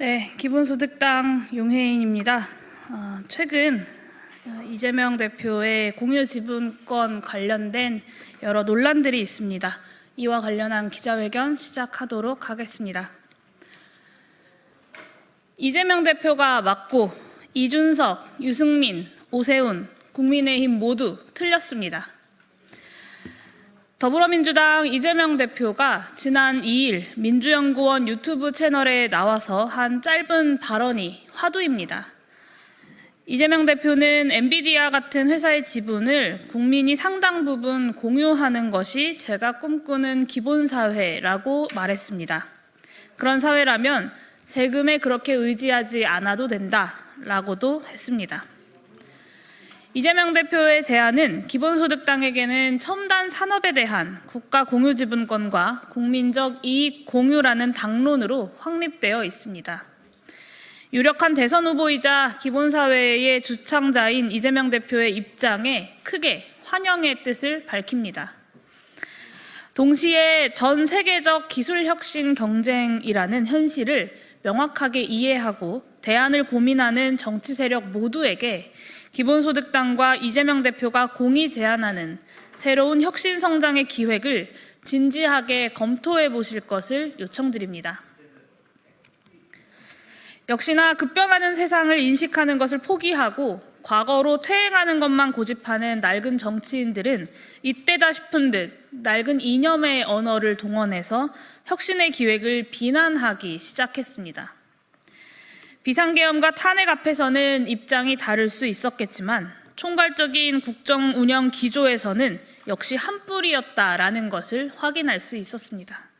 네, 기본소득당 용혜인입니다. 어, 최근 어, 이재명 대표의 공유 지분권 관련된 여러 논란들이 있습니다. 이와 관련한 기자회견 시작하도록 하겠습니다. 이재명 대표가 맞고 이준석, 유승민, 오세훈, 국민의힘 모두 틀렸습니다. 더불어민주당 이재명 대표가 지난 2일 민주연구원 유튜브 채널에 나와서 한 짧은 발언이 화두입니다. 이재명 대표는 엔비디아 같은 회사의 지분을 국민이 상당 부분 공유하는 것이 제가 꿈꾸는 기본사회라고 말했습니다. 그런 사회라면 세금에 그렇게 의지하지 않아도 된다라고도 했습니다. 이재명 대표의 제안은 기본소득당에게는 첨단 산업에 대한 국가 공유 지분권과 국민적 이익 공유라는 당론으로 확립되어 있습니다. 유력한 대선 후보이자 기본사회의 주창자인 이재명 대표의 입장에 크게 환영의 뜻을 밝힙니다. 동시에 전 세계적 기술 혁신 경쟁이라는 현실을 명확하게 이해하고 대안을 고민하는 정치 세력 모두에게 기본소득당과 이재명 대표가 공히 제안하는 새로운 혁신 성장의 기획을 진지하게 검토해 보실 것을 요청드립니다. 역시나 급변하는 세상을 인식하는 것을 포기하고 과거로 퇴행하는 것만 고집하는 낡은 정치인들은 이때다 싶은 듯 낡은 이념의 언어를 동원해서 혁신의 기획을 비난하기 시작했습니다. 비상계엄과 탄핵 앞에서는 입장이 다를 수 있었겠지만 총괄적인 국정 운영 기조에서는 역시 한 뿌리였다라는 것을 확인할 수 있었습니다.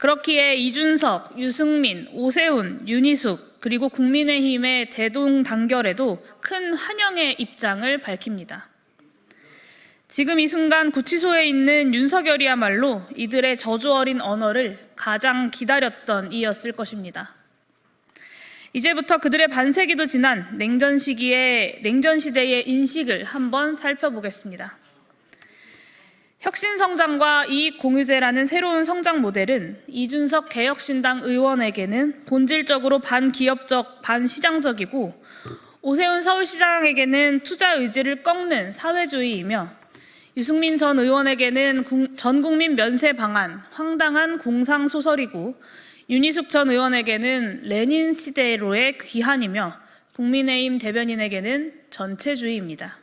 그렇기에 이준석, 유승민, 오세훈, 윤희숙 그리고 국민의힘의 대동단결에도 큰 환영의 입장을 밝힙니다. 지금 이 순간 구치소에 있는 윤석열이야말로 이들의 저주 어린 언어를 가장 기다렸던 이였을 것입니다. 이제부터 그들의 반세기도 지난 냉전 시기의 냉전 시대의 인식을 한번 살펴보겠습니다. 혁신 성장과 이익 공유제라는 새로운 성장 모델은 이준석 개혁신당 의원에게는 본질적으로 반기업적, 반시장적이고 오세훈 서울시장에게는 투자 의지를 꺾는 사회주의이며 유승민 전 의원에게는 전 국민 면세 방안, 황당한 공상 소설이고 윤희숙 전 의원에게는 레닌 시대로의 귀환이며 국민의힘 대변인에게는 전체주의입니다.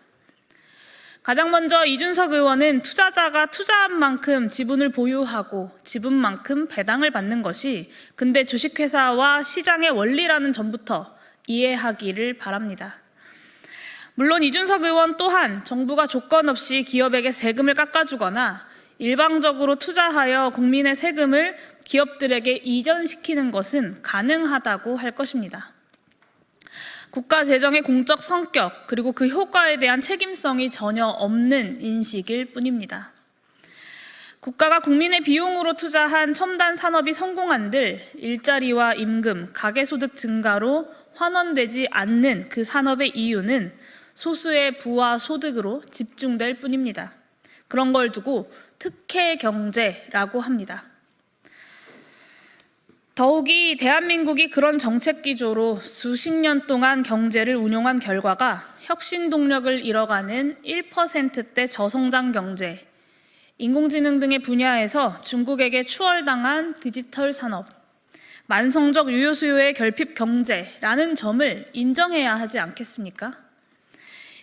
가장 먼저 이준석 의원은 투자자가 투자한 만큼 지분을 보유하고 지분만큼 배당을 받는 것이 근대 주식회사와 시장의 원리라는 점부터 이해하기를 바랍니다. 물론 이준석 의원 또한 정부가 조건 없이 기업에게 세금을 깎아주거나 일방적으로 투자하여 국민의 세금을 기업들에게 이전시키는 것은 가능하다고 할 것입니다. 국가 재정의 공적 성격 그리고 그 효과에 대한 책임성이 전혀 없는 인식일 뿐입니다. 국가가 국민의 비용으로 투자한 첨단 산업이 성공한들 일자리와 임금, 가계소득 증가로 환원되지 않는 그 산업의 이유는 소수의 부와 소득으로 집중될 뿐입니다. 그런 걸 두고 특혜 경제라고 합니다. 더욱이 대한민국이 그런 정책 기조로 수십 년 동안 경제를 운용한 결과가 혁신 동력을 잃어가는 1%대 저성장 경제, 인공지능 등의 분야에서 중국에게 추월당한 디지털 산업, 만성적 유효 수요의 결핍 경제라는 점을 인정해야 하지 않겠습니까?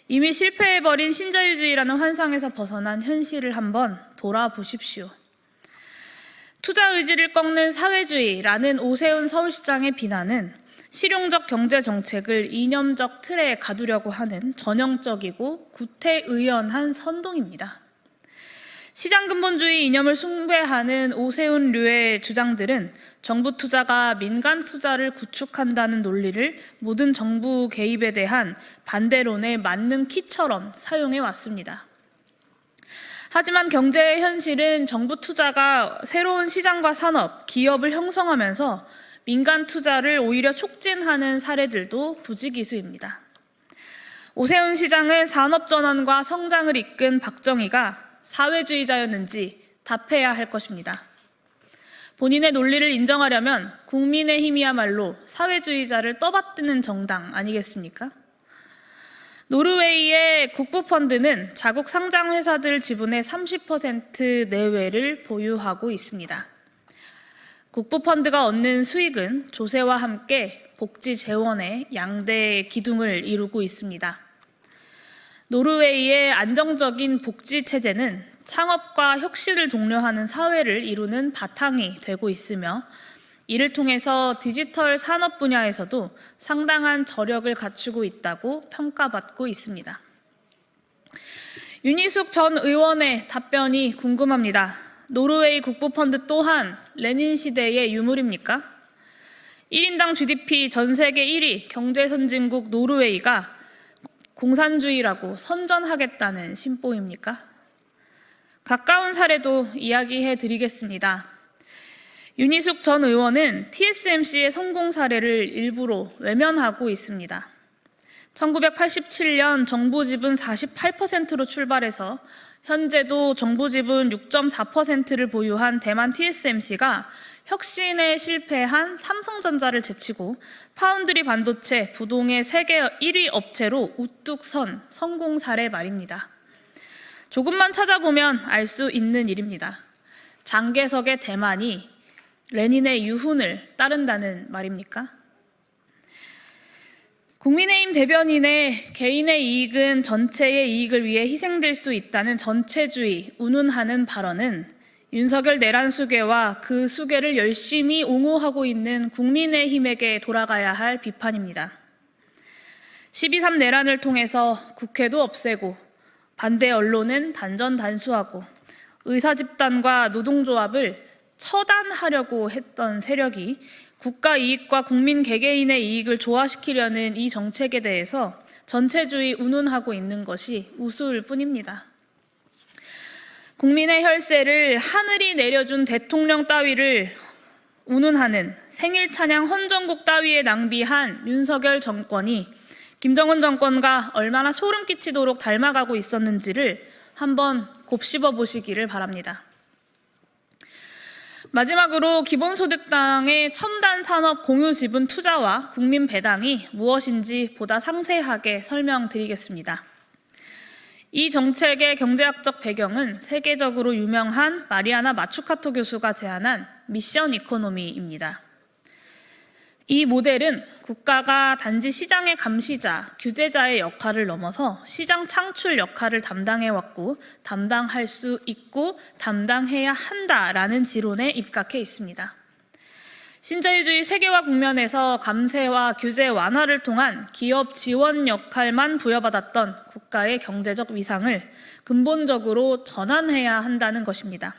이미 실패해버린 신자유주의라는 환상에서 벗어난 현실을 한번 돌아보십시오. 투자 의지를 꺾는 사회주의라는 오세훈 서울시장의 비난은 실용적 경제 정책을 이념적 틀에 가두려고 하는 전형적이고 구태의연한 선동입니다. 시장 근본주의 이념을 숭배하는 오세훈 류의 주장들은 정부 투자가 민간 투자를 구축한다는 논리를 모든 정부 개입에 대한 반대론에 맞는 키처럼 사용해 왔습니다. 하지만 경제의 현실은 정부 투자가 새로운 시장과 산업, 기업을 형성하면서 민간 투자를 오히려 촉진하는 사례들도 부지기수입니다. 오세훈 시장은 산업 전환과 성장을 이끈 박정희가 사회주의자였는지 답해야 할 것입니다. 본인의 논리를 인정하려면 국민의힘이야말로 사회주의자를 떠받드는 정당 아니겠습니까? 노르웨이의 국부펀드는 자국 상장 회사들 지분의 30% 내외를 보유하고 있습니다. 국부펀드가 얻는 수익은 조세와 함께 복지 재원의 양대 기둥을 이루고 있습니다. 노르웨이의 안정적인 복지 체제는 창업과 혁신을 독려하는 사회를 이루는 바탕이 되고 있으며 이를 통해서 디지털 산업 분야에서도 상당한 저력을 갖추고 있다고 평가받고 있습니다. 윤희숙 전 의원의 답변이 궁금합니다. 노르웨이 국부펀드 또한 레닌 시대의 유물입니까? 1인당 GDP 전 세계 1위 경제선진국 노르웨이가 공산주의라고 선전하겠다는 심보입니까? 가까운 사례도 이야기해 드리겠습니다. 윤희숙 전 의원은 TSMC의 성공 사례를 일부러 외면하고 있습니다. 1987년 정부 지분 48%로 출발해서 현재도 정부 지분 6.4%를 보유한 대만 TSMC가 혁신에 실패한 삼성전자를 제치고 파운드리 반도체 부동의 세계 1위 업체로 우뚝 선 성공 사례 말입니다. 조금만 찾아보면 알 수 있는 일입니다. 장개석의 대만이 레닌의 유훈을 따른다는 말입니까? 국민의힘 대변인의 개인의 이익은 전체의 이익을 위해 희생될 수 있다는 전체주의, 운운하는 발언은 윤석열 내란 수계와 그 수계를 열심히 옹호하고 있는 국민의힘에게 돌아가야 할 비판입니다. 12.3 내란을 통해서 국회도 없애고 반대 언론은 단전단수하고 의사집단과 노동조합을 처단하려고 했던 세력이 국가 이익과 국민 개개인의 이익을 조화시키려는 이 정책에 대해서 전체주의 운운하고 있는 것이 우스울 뿐입니다. 국민의 혈세를 하늘이 내려준 대통령 따위를 운운하는 생일 찬양 헌정곡 따위에 낭비한 윤석열 정권이 김정은 정권과 얼마나 소름 끼치도록 닮아가고 있었는지를 한번 곱씹어 보시기를 바랍니다. 마지막으로 기본소득당의 첨단 산업 공유 지분 투자와 국민 배당이 무엇인지 보다 상세하게 설명드리겠습니다. 이 정책의 경제학적 배경은 세계적으로 유명한 마리아나 마추카토 교수가 제안한 미션 이코노미입니다. 이 모델은 국가가 단지 시장의 감시자, 규제자의 역할을 넘어서 시장 창출 역할을 담당해왔고 담당할 수 있고 담당해야 한다라는 지론에 입각해 있습니다. 신자유주의 세계화 국면에서 감세와 규제 완화를 통한 기업 지원 역할만 부여받았던 국가의 경제적 위상을 근본적으로 전환해야 한다는 것입니다.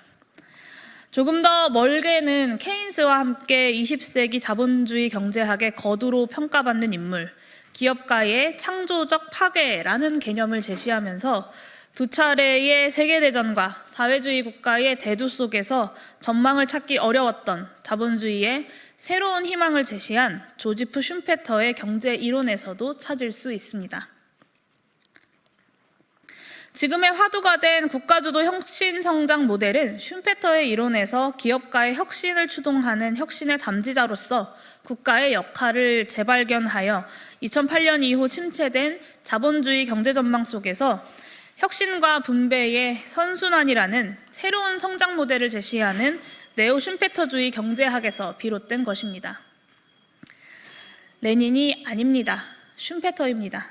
조금 더 멀게는 케인스와 함께 20세기 자본주의 경제학의 거두로 평가받는 인물, 기업가의 창조적 파괴라는 개념을 제시하면서 두 차례의 세계대전과 사회주의 국가의 대두 속에서 전망을 찾기 어려웠던 자본주의의 새로운 희망을 제시한 조지프 슌페터의 경제 이론에서도 찾을 수 있습니다. 지금의 화두가 된 국가주도 혁신 성장 모델은 슌페터의 이론에서 기업가의 혁신을 추동하는 혁신의 담지자로서 국가의 역할을 재발견하여 2008년 이후 침체된 자본주의 경제 전망 속에서 혁신과 분배의 선순환이라는 새로운 성장 모델을 제시하는 네오 슌페터주의 경제학에서 비롯된 것입니다. 레닌이 아닙니다. 슌페터입니다.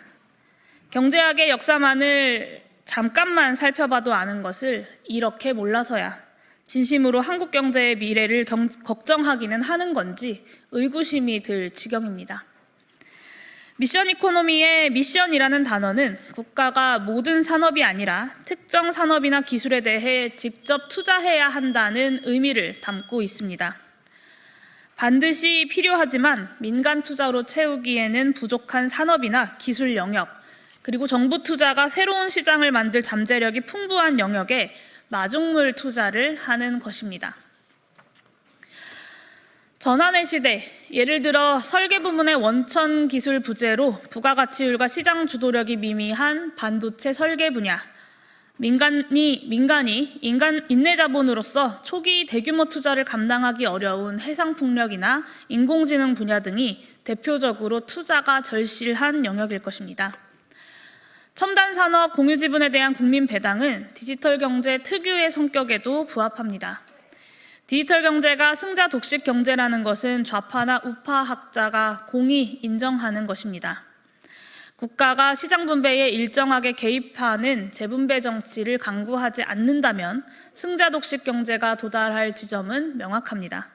경제학의 역사만을 잠깐만 살펴봐도 아는 것을 이렇게 몰라서야 진심으로 한국 경제의 미래를 경, 걱정하기는 하는 건지 의구심이 들 지경입니다. 미션 이코노미의 미션이라는 단어는 국가가 모든 산업이 아니라 특정 산업이나 기술에 대해 직접 투자해야 한다는 의미를 담고 있습니다. 반드시 필요하지만 민간 투자로 채우기에는 부족한 산업이나 기술 영역, 그리고 정부 투자가 새로운 시장을 만들 잠재력이 풍부한 영역에 마중물 투자를 하는 것입니다. 전환의 시대, 예를 들어 설계 부문의 원천 기술 부재로 부가가치율과 시장 주도력이 미미한 반도체 설계 분야, 민간이, 민간이 인간 인내 자본으로서 초기 대규모 투자를 감당하기 어려운 해상 풍력이나 인공지능 분야 등이 대표적으로 투자가 절실한 영역일 것입니다. 첨단 산업 공유 지분에 대한 국민 배당은 디지털 경제 특유의 성격에도 부합합니다. 디지털 경제가 승자 독식 경제라는 것은 좌파나 우파 학자가 공히 인정하는 것입니다. 국가가 시장 분배에 일정하게 개입하는 재분배 정치를 강구하지 않는다면 승자 독식 경제가 도달할 지점은 명확합니다.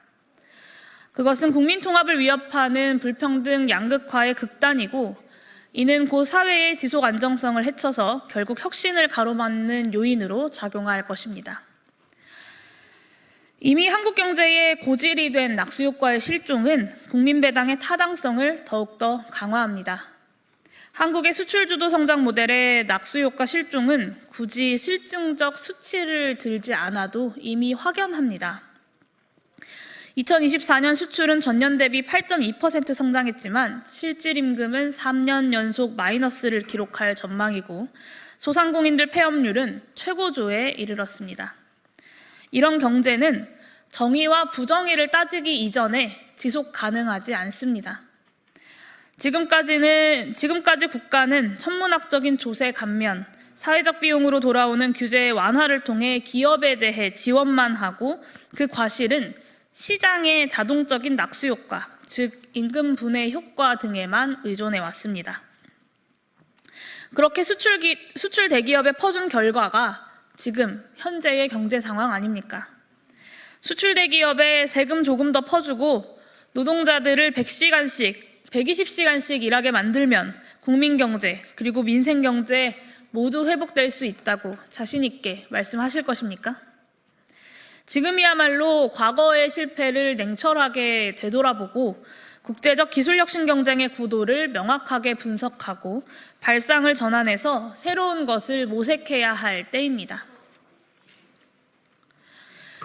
그것은 국민 통합을 위협하는 불평등 양극화의 극단이고 이는 고 사회의 지속 안정성을 해쳐서 결국 혁신을 가로막는 요인으로 작용할 것입니다. 이미 한국 경제의 고질이 된 낙수 효과의 실종은 국민 배당의 타당성을 더욱더 강화합니다. 한국의 수출 주도 성장 모델의 낙수 효과 실종은 굳이 실증적 수치를 들지 않아도 이미 확연합니다. 2024년 수출은 전년 대비 8.2% 성장했지만 실질 임금은 3년 연속 마이너스를 기록할 전망이고 소상공인들 폐업률은 최고조에 이르렀습니다. 이런 경제는 정의와 부정의를 따지기 이전에 지속 가능하지 않습니다. 지금까지는 지금까지 국가는 천문학적인 조세 감면, 사회적 비용으로 돌아오는 규제 완화를 통해 기업에 대해 지원만 하고 그 과실은 시장의 자동적인 낙수 효과, 즉 임금 분해 효과 등에만 의존해 왔습니다. 그렇게 수출 기, 수출 대기업에 퍼준 결과가 지금 현재의 경제 상황 아닙니까? 수출 대기업에 세금 조금 더 퍼주고 노동자들을 100시간씩 120시간씩 일하게 만들면 국민 경제 그리고 민생 경제 모두 회복될 수 있다고 자신 있게 말씀하실 것입니까? 지금이야말로 과거의 실패를 냉철하게 되돌아보고 국제적 기술 혁신 경쟁의 구도를 명확하게 분석하고 발상을 전환해서 새로운 것을 모색해야 할 때입니다.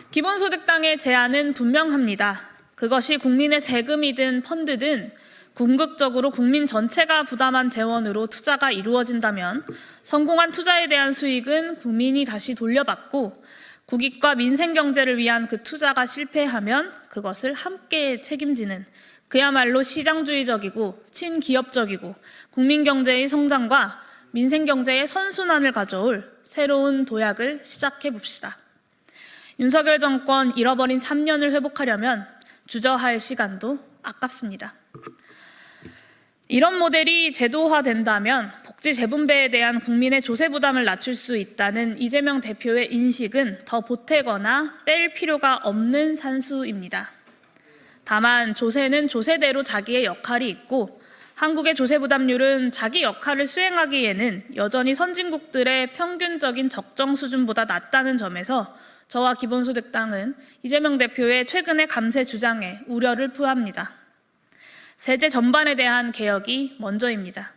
기본소득당의 제안은 분명합니다. 그것이 국민의 세금이든 펀드든 궁극적으로 국민 전체가 부담한 재원으로 투자가 이루어진다면 성공한 투자에 대한 수익은 국민이 다시 돌려받고 국익과 민생 경제를 위한 그 투자가 실패하면 그것을 함께 책임지는 그야말로 시장주의적이고 친기업적이고 국민 경제의 성장과 민생 경제의 선순환을 가져올 새로운 도약을 시작해 봅시다. 윤석열 정권 잃어버린 3년을 회복하려면 주저할 시간도 아깝습니다. 이런 모델이 제도화된다면 복지 재분배에 대한 국민의 조세 부담을 낮출 수 있다는 이재명 대표의 인식은 더 보태거나 뺄 필요가 없는 산수입니다. 다만 조세는 조세대로 자기의 역할이 있고 한국의 조세 부담률은 자기 역할을 수행하기에는 여전히 선진국들의 평균적인 적정 수준보다 낮다는 점에서 저와 기본소득당은 이재명 대표의 최근의 감세 주장에 우려를 표합니다. 세제 전반에 대한 개혁이 먼저입니다.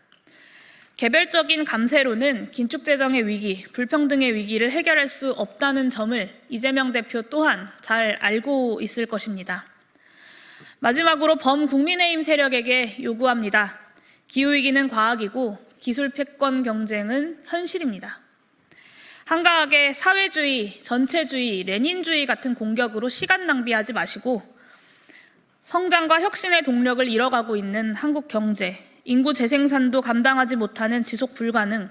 개별적인 감세로는 긴축재정의 위기, 불평등의 위기를 해결할 수 없다는 점을 이재명 대표 또한 잘 알고 있을 것입니다. 마지막으로 범국민의힘 세력에게 요구합니다. 기후위기는 과학이고 기술 패권 경쟁은 현실입니다. 한가하게 사회주의, 전체주의, 레닌주의 같은 공격으로 시간 낭비하지 마시고 성장과 혁신의 동력을 잃어가고 있는 한국 경제, 인구 재생산도 감당하지 못하는 지속 불가능,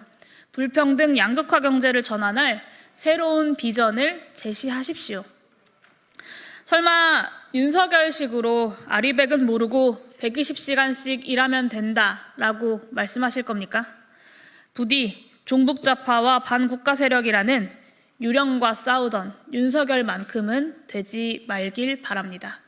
불평등 양극화 경제를 전환할 새로운 비전을 제시하십시오. 설마 윤석열식으로 아리백은 모르고 120시간씩 일하면 된다라고 말씀하실 겁니까? 부디 종북좌파와 반국가 세력이라는 유령과 싸우던 윤석열만큼은 되지 말길 바랍니다.